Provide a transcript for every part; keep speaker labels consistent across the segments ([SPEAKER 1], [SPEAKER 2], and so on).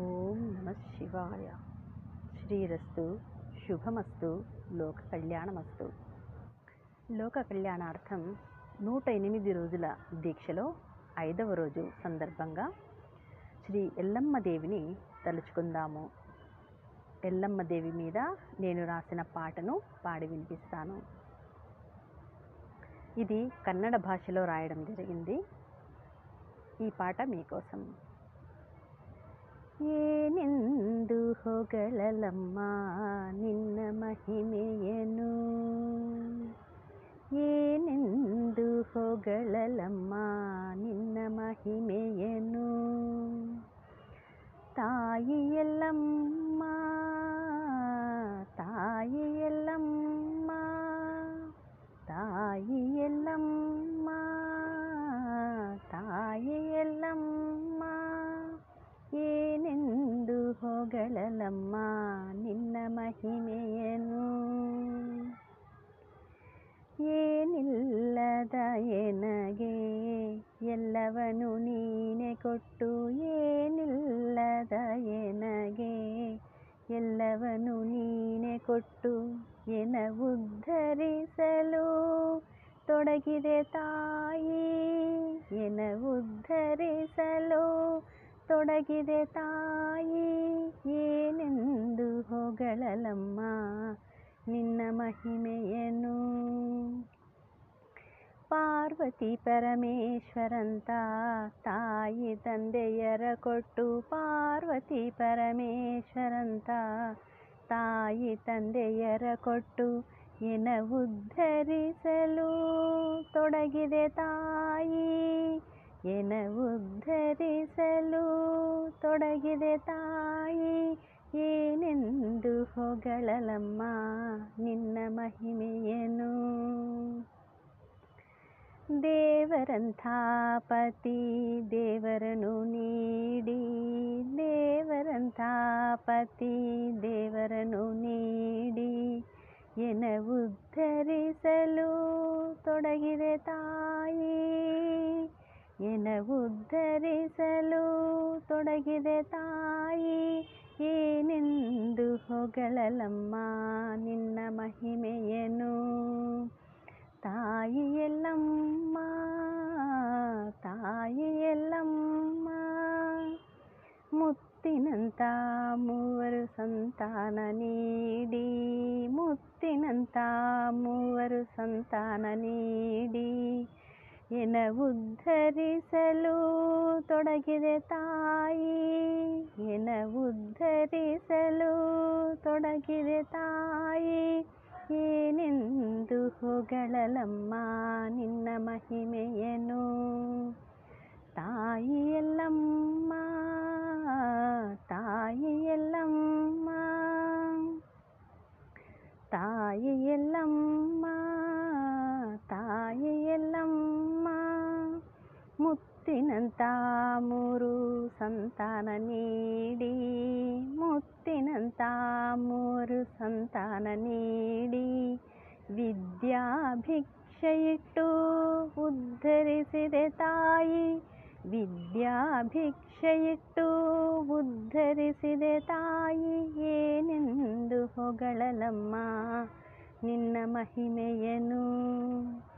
[SPEAKER 1] ఓం నమ శివాయ. శ్రీరస్తు శుభమస్తు లోక కళ్యాణమస్తు లోక కళ్యాణార్థం నూట ఎనిమిది రోజుల దీక్షలో ఐదవ రోజు సందర్భంగా శ్రీ ఎల్లమ్మ దేవిని తలుచుకుందాము. ఎల్లమ్మ దేవి మీద నేను రాసిన పాటను పాడి వినిపిస్తాను. ఇది కన్నడ భాషలో రాయడం జరిగింది. ఈ పాట మీకోసం. ಏನೆಂದು ಹೊಗಳಲಮ್ಮ ನಿನ್ನ ಮಹಿಮೆಯನು? ಏನೆಂದು ಹೊಗಳಲಮ್ಮ ನಿನ್ನ ಮಹಿಮೆಯನು? ತಾಯಿಯಲ್ಲಮ್ಮ ಹೊಗಳಲಮ್ಮ ನಿನ್ನ ಮಹಿಮೆಯನು? ಏನಿಲ್ಲದ ಎನಗೆ ಎಲ್ಲವನು ನೀನೆ ಕೊಟ್ಟು, ಏನಿಲ್ಲದ ಎನಗೆ ಎಲ್ಲವನು ನೀನೆ ಕೊಟ್ಟು ಎನ ಉದ್ಧರಿಸಲು ತೊಡಗಿದೆ ತಾಯಿ ಎನ ಉದ್ಧರಿಸಲು ತೊಡಗಿದೆ ತಾಯಿ, ಏನೆಂದು ಹೊಗಳಲಮ್ಮ ನಿನ್ನ ಮಹಿಮೆಯನು ಪಾರ್ವತಿ ಪರಮೇಶ್ವರಂತ, ತಾಯಿ ತಂದೆಯರ ಕೊಟ್ಟು ಪಾರ್ವತಿ ಪರಮೇಶ್ವರಂತ, ತಾಯಿ ತಂದೆಯರ ಕೊಟ್ಟು ಎನ ಉದ್ಧರಿಸಲು ತೊಡಗಿದೆ ತಾಯಿ? ಎನ ಉದ್ಧರಿಸಲು ತೊಡಗಿದೆ ತಾಯಿ, ಏನೆಂದು ಹೊಗಳಲಮ್ಮ ನಿನ್ನ ಮಹಿಮೆಯನು? ದೇವರಂಥ ಪತಿ ದೇವರನು ನೀಡಿ ದೇವರಂಥ ಪತಿ ದೇವರನು ನೀಡಿ, ಎನ ಉದ್ಧರಿಸಲು ತೊಡಗಿದೆ ತಾಯಿ ಎನ ಉದ್ಧರಿಸಲು ತೊಡಗಿದೆ ತಾಯಿ, ಏನೆಂದು ಹೊಗಳಲಮ್ಮ ನಿನ್ನ ಮಹಿಮೆಯನು? ತಾಯಿಯಲ್ಲಮ್ಮ ತಾಯಿಯಲ್ಲಮ್ಮ, ಮುತ್ತಿನಂತ ಮೂವರು ಸಂತಾನ ನೀಡಿ, ಮುತ್ತಿನಂತ ಮೂವರು ಸಂತಾನ ನೀಡಿ. ಎನ ಉದ್ಧರಿಸಲು ತೊಡಗಿದೆ ತಾಯಿ. ಎನ ಉದ್ಧರಿಸಲು ತೊಡಗಿದೆ ತಾಯಿ. ಏನೆಂದು ಹೊಗಳಲಮ್ಮ ನಿನ್ನ ಮಹಿಮೆಯನು? ತಾಯಿಯಲ್ಲಮ್ಮ ಮುತ್ತಿನಂತ ಮೂರು ಸಂತಾನ ನೀಡಿ ಮುತ್ತಿನಂತ ಮೂರು ಸಂತಾನ ನೀಡಿ, ವಿದ್ಯಾಭಿಕ್ಷೆಯಿಟ್ಟು ಉದ್ಧರಿಸಿದೆ ತಾಯಿ, ವಿದ್ಯಾಭಿಕ್ಷೆಯಿಟ್ಟು ಉದ್ಧರಿಸಿದೆ ತಾಯಿ, ಏನೆಂದು ಹೊಗಳಲಮ್ಮ, ನಿನ್ನ ಮಹಿಮೆಯನು?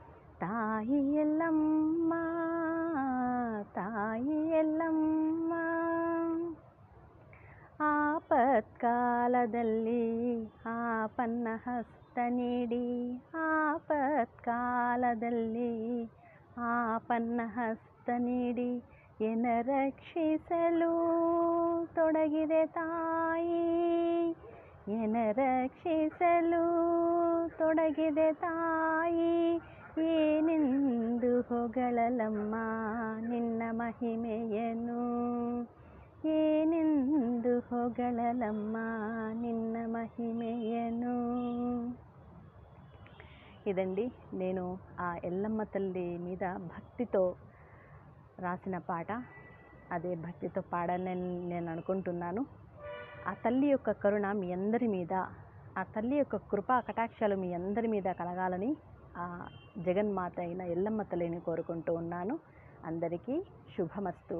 [SPEAKER 1] ಆಪತ್ಕಾಲದಲ್ಲಿ ಆಪನ್ನ ಹಸ್ತ ನೀಡಿ, ಆಪತ್ಕಾಲದಲ್ಲಿ ಆಪನ್ನ ಹಸ್ತ ನೀಡಿ ಎನ ರಕ್ಷಿಸಲು ತೊಡಗಿದೆ ತಾಯಿ? ಎನ ರಕ್ಷಿಸಲು ತೊಡಗಿದೆ ತಾಯಿ? ಏನೆಂದು ಹೊಗಳಲಮ್ಮ ನಿನ್ನ ಮಹಿಮೆಯನು ಏನೆಂದು ಹೊಗಳಲಮ್ಮ నిన్న మహిమయను ఇదండి నేను ఆ ఎల్లమ్మ తల్లి మీద భక్తితో రాసిన పాట అదే భక్తితో పాడాలని నేను అనుకుంటున్నాను ఆ తల్లి యొక్క కరుణ మీ అందరి మీద ఆ తల్లి యొక్క కృపా కటాక్షాలు మీ అందరి మీద కలగాలని ఆ జగన్మాత అయిన ఎల్లమ్మ తల్లిని కోరుకుంటూ ఉన్నాను అందరికీ శుభమస్తు